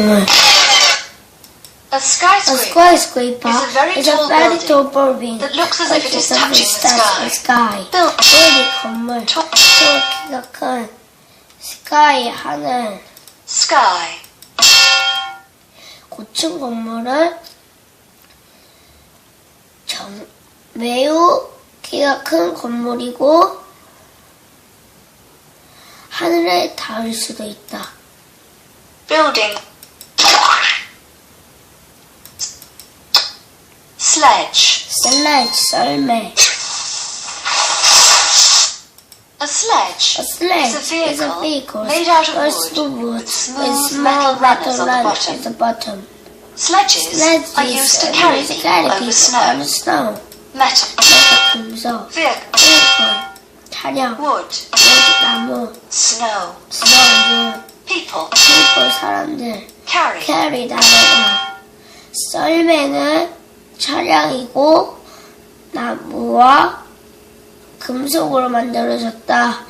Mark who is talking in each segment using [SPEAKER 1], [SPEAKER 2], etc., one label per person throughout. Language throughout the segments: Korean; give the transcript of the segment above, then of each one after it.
[SPEAKER 1] 건물.
[SPEAKER 2] A
[SPEAKER 1] A
[SPEAKER 2] skyscraper
[SPEAKER 1] skyscraper
[SPEAKER 2] is a very
[SPEAKER 1] is a
[SPEAKER 2] tall
[SPEAKER 1] very
[SPEAKER 2] building
[SPEAKER 1] tall building
[SPEAKER 2] that looks as if it is touching the
[SPEAKER 1] the sky.
[SPEAKER 2] Built
[SPEAKER 1] 건물. 키가 큰 스카이 하늘.
[SPEAKER 2] sky.
[SPEAKER 1] 고층 건물은 정, 매우 키가 큰 건물이고 하늘에 닿을 수도 있다.
[SPEAKER 2] Building. Sledge.
[SPEAKER 1] 슬라이드 썰매.
[SPEAKER 2] A sledge
[SPEAKER 1] A sledge
[SPEAKER 2] is a
[SPEAKER 1] is a
[SPEAKER 2] vehicle
[SPEAKER 1] vehicle
[SPEAKER 2] made out of
[SPEAKER 1] first
[SPEAKER 2] wood
[SPEAKER 1] wood
[SPEAKER 2] with
[SPEAKER 1] with
[SPEAKER 2] smooth
[SPEAKER 1] small
[SPEAKER 2] metal runners
[SPEAKER 1] metal
[SPEAKER 2] on the
[SPEAKER 1] runners
[SPEAKER 2] bottom.
[SPEAKER 1] at the bottom.
[SPEAKER 2] Sledges
[SPEAKER 1] Sledges
[SPEAKER 2] are used to
[SPEAKER 1] are
[SPEAKER 2] carry
[SPEAKER 1] used to
[SPEAKER 2] people
[SPEAKER 1] carry
[SPEAKER 2] over
[SPEAKER 1] people
[SPEAKER 2] snow.
[SPEAKER 1] over snow.
[SPEAKER 2] Metal.
[SPEAKER 1] 그래서 금속,
[SPEAKER 2] Vehicle.
[SPEAKER 1] vehicle, 차량,
[SPEAKER 2] Wood.
[SPEAKER 1] 나무,
[SPEAKER 2] Snow.
[SPEAKER 1] 스노우,
[SPEAKER 2] People.
[SPEAKER 1] people, 사람들,
[SPEAKER 2] Carry.
[SPEAKER 1] 캐리 나무가 썰매는 차량이고 나무와 금속으로 만들어졌다.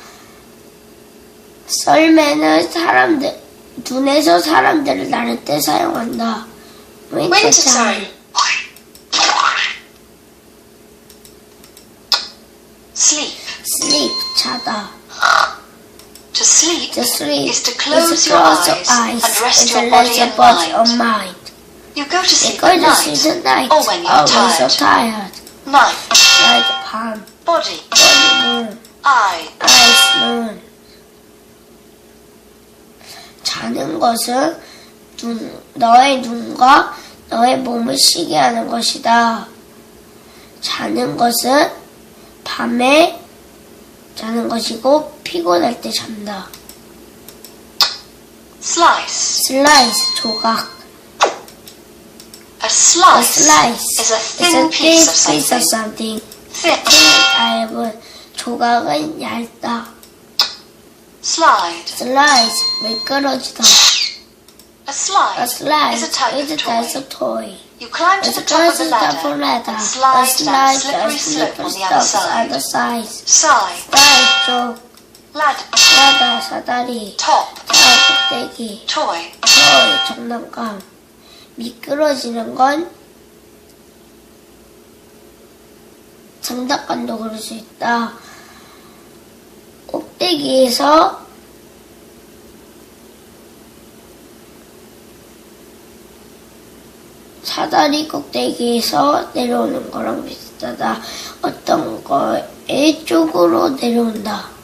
[SPEAKER 1] 썰매는 사람들 눈에서 사람들을 나를 때 사용한다.
[SPEAKER 2] Time. Sleep.
[SPEAKER 1] sleep 자다.
[SPEAKER 2] To sleep
[SPEAKER 1] To sleep
[SPEAKER 2] is to
[SPEAKER 1] is
[SPEAKER 2] close
[SPEAKER 1] to
[SPEAKER 2] your
[SPEAKER 1] close
[SPEAKER 2] eyes and rest your body and mind. You go to sleep at
[SPEAKER 1] to sleep at
[SPEAKER 2] night
[SPEAKER 1] night
[SPEAKER 2] or when you're
[SPEAKER 1] or when you're
[SPEAKER 2] tired.
[SPEAKER 1] tired.
[SPEAKER 2] Night.
[SPEAKER 1] Night 밤,
[SPEAKER 2] Body.
[SPEAKER 1] body,
[SPEAKER 2] Eye.
[SPEAKER 1] eyes, moon. 자는 것은 눈, 너의 눈과 너의 몸을 쉬게 하는 것이다. 자는 것은 밤에 자는 것이고 피곤할 때 잔다.
[SPEAKER 2] Slice.
[SPEAKER 1] 슬라이스 조각.
[SPEAKER 2] A
[SPEAKER 1] A
[SPEAKER 2] slice,
[SPEAKER 1] slice
[SPEAKER 2] is a
[SPEAKER 1] is
[SPEAKER 2] thin
[SPEAKER 1] a
[SPEAKER 2] piece of
[SPEAKER 1] thin piece of
[SPEAKER 2] something.
[SPEAKER 1] something.
[SPEAKER 2] Thick.
[SPEAKER 1] 얇은 조각은 얇다.
[SPEAKER 2] Slide.
[SPEAKER 1] 슬라이스 미끄러지다.
[SPEAKER 2] A slide,
[SPEAKER 1] A slide
[SPEAKER 2] is a type
[SPEAKER 1] is a
[SPEAKER 2] of
[SPEAKER 1] type
[SPEAKER 2] toy.
[SPEAKER 1] of toy.
[SPEAKER 2] You climb to
[SPEAKER 1] It's
[SPEAKER 2] the
[SPEAKER 1] a
[SPEAKER 2] top of the
[SPEAKER 1] person top of
[SPEAKER 2] ladder
[SPEAKER 1] ladder.
[SPEAKER 2] and
[SPEAKER 1] A
[SPEAKER 2] slide down a
[SPEAKER 1] slide
[SPEAKER 2] slippery
[SPEAKER 1] down
[SPEAKER 2] slope on
[SPEAKER 1] slippery
[SPEAKER 2] the other
[SPEAKER 1] slopes on the
[SPEAKER 2] side.
[SPEAKER 1] side.
[SPEAKER 2] Side.
[SPEAKER 1] 사이 쪽,
[SPEAKER 2] Ladder.
[SPEAKER 1] 바다, 사다리,
[SPEAKER 2] Top.
[SPEAKER 1] 자, 꼭대기,
[SPEAKER 2] Toy.
[SPEAKER 1] toy, 장난감. 미끄러지는 건 장난감도 그럴 수 있다. 꼭대기에서 사다리 꼭대기에서 내려오는 거랑 비슷하다. 어떤 거의 쪽으로 내려온다.